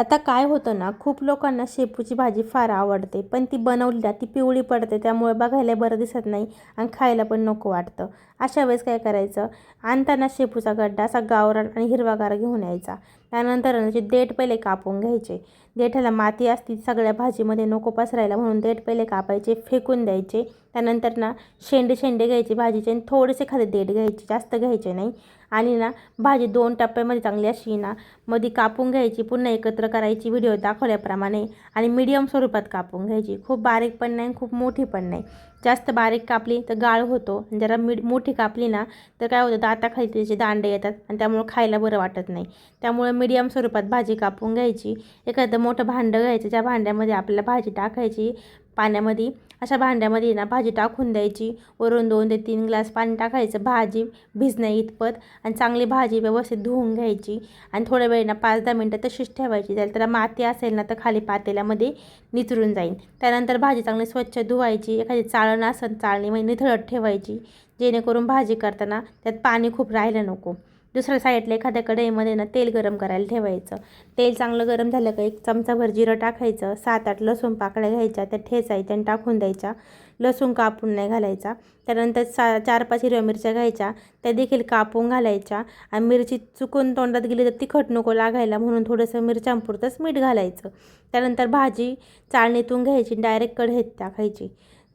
आता काय होतं ना खूप लोकांना शेपूची भाजी फार आवडते पण ती बनवली ना ती पिवळी पडते त्यामुळे बघायला बरं दिसत नाही आणि खायला पण नको वाटतं. अशा वेळेस काय करायचं? आणताना शेपूचा गड्डा असा गावरान आणि हिरवागार घेऊन यायचा. त्यानंतर ना त्याचे देठ पहिले कापून घ्यायचे. देठाला माती असती सगळ्या भाजीमध्ये नको पसरायला म्हणून देठ पहिले कापायचे फेकून द्यायचे. त्यानंतर ना शेंडे शेंडे घ्यायचे भाजीचे आणि थोडेसे खाली देठ घ्यायचे जास्त घ्यायचे नाही. आणि ना भाजी दोन टप्प्यामध्ये चांगली अशी ना मध्ये कापून घ्यायची पुन्हा एकत्र करायची व्हिडिओ दाखवल्याप्रमाणे आणि मीडियम स्वरूपात कापून घ्यायची. खूप बारीक पण नाही खूप मोठी पण नाही. जास्त बारीक कापली तर गाळ होतो. जरा मिड मोठी कापली ना तर काय होतं दाताखाली त्याचे दांडे येतात आणि त्यामुळं खायला बरं वाटत नाही. त्यामुळे मीडियम स्वरूपात भाजी कापून घ्यायची. एखादं मोठं भांडं घ्यायचं ज्या भांड्यामध्ये आपल्याला भाजी टाकायची. पाण्यामध्ये अशा भांड्यामध्ये ना भाजी टाकून द्यायची. वरून दोन ते तीन ग्लास पाणी टाकायचं. भाजी भिजण्या इतपत आणि चांगली भाजी व्यवस्थित धुवून घ्यायची. आणि थोड्या वेळ ना पाच दहा मिनटं तशीच ठेवायची. त्याला त्याला माती असेल ना तर खाली पातेल्यामध्ये निचरून जाईल त्यानंतर भाजी चांगली स्वच्छ धुवायची. एखादी चाळण असेल चाळणीमध्ये निथळत ठेवायची. जेणेकरून भाजी करताना त्यात पाणी खूप राहिलं नको. दुसऱ्या साईडला एखाद्या कढईमध्ये ना तेल गरम करायला ठेवायचं. तेल चांगलं गरम झालं का एक चमचाभर जिरं टाकायचं सात आठ लसूण पाकळ्या घ्यायच्या त्या ठेचायच्या आणि टाकून द्यायच्या. लसूण कापून नाही घालायचा. त्यानंतर सा चार पाच हिरव्या मिरच्या घ्यायच्या त्या देखील कापून घालायच्या आणि मिरची चुकून तोंडात गेली तर तिखट नको लागायला म्हणून थोडंसं मिरच्यांपुरतंच मीठ घालायचं. त्यानंतर भाजी चाळणीतून घ्यायची डायरेक्ट कढईत टाकायची.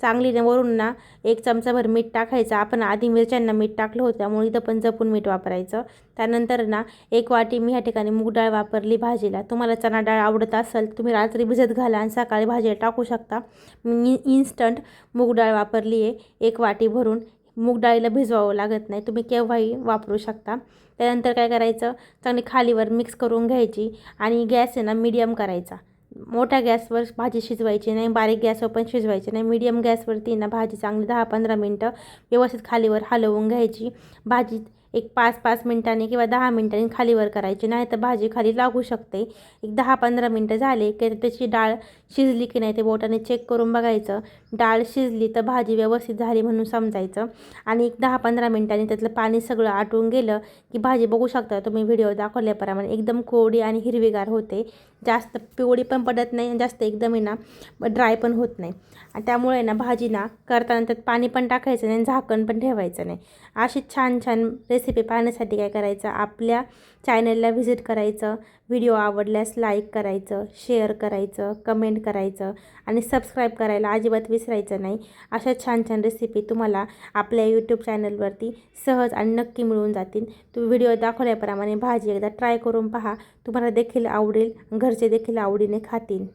चांगली वरून ना एक चमचाभर मीठ टाकायचं. आपण आधी मिरच्यांना मीठ टाकलं होतं त्यामुळे इथं पण जपून मीठ वापरायचं. त्यानंतर ना एक वाटी मी ह्या ठिकाणी मूग डाळ वापरली भाजीला. तुम्हाला चणा डाळ आवडत असेल तुम्ही रात्री भिजत घाला आणि सकाळी भाजीला टाकू शकता. मी इन्स्टंट मूग डाळ वापरली आहे. एक वाटी भरून मूग डाळीला भिजवावं लागत नाही. तुम्ही केव्हाही वापरू शकता. त्यानंतर काय करायचं? चांगली खालीवर मिक्स करून घ्यायची आणि गॅस आहे ना मीडियम करायचा. मोठ्या गॅसवर भाजी शिजवायची नाही बारीक गॅसवर पण शिजवायची नाही. मीडियम गॅसवरती ना भाजी चांगली दहा पंधरा मिनटं व्यवस्थित खालीवर हलवून घ्यायची. भाजी एक पाच पाच मिनटांनी किंवा दहा मिनटांनी खालीवर करायची नाही तर भाजी खाली लागू शकते. एक दहा पंधरा मिनटं झाले की त्याची डाळ शिजली की नाही ते बोटाने चेक करून बघायचं. डाळ शिजली तर भाजी व्यवस्थित झाली म्हणून समजायचं. आणि एक दहा पंधरा मिनटांनी त्यातलं पाणी सगळं आटून गेलं की भाजी बघू शकता तुम्ही व्हिडिओ दाखवल्याप्रमाणे एकदम कोरडी आणि हिरवीगार होते. जास्त पिवळी पण पडत नाही आणि जास्त एकदम आहे ना ड्राय पण होत नाही. आणि त्यामुळे ना भाजी ना करताना त्यात पाणी पण टाकायचं नाही झाकण पण ठेवायचं नाही. अशी छान छान रेसिपी पाहण्यासाठी काय करायचं? आपल्या चॅनलला व्हिजिट करायचं व्हिडिओ आवडल्यास लाईक करायचं शेअर करायचं कमेंट करायचं आणि सबस्क्राईब करायला अजिबात विसरायचं नाही. अशा छान छान रेसिपी तुम्हाला आपल्या यूट्यूब चॅनलवरती सहज आणि नक्की मिळून जातील. तुम्ही व्हिडिओ दाखवल्याप्रमाणे भाजी एकदा ट्राय करून पहा. तुम्हाला देखील आवडेल घरचे देखील आवडीने खातील.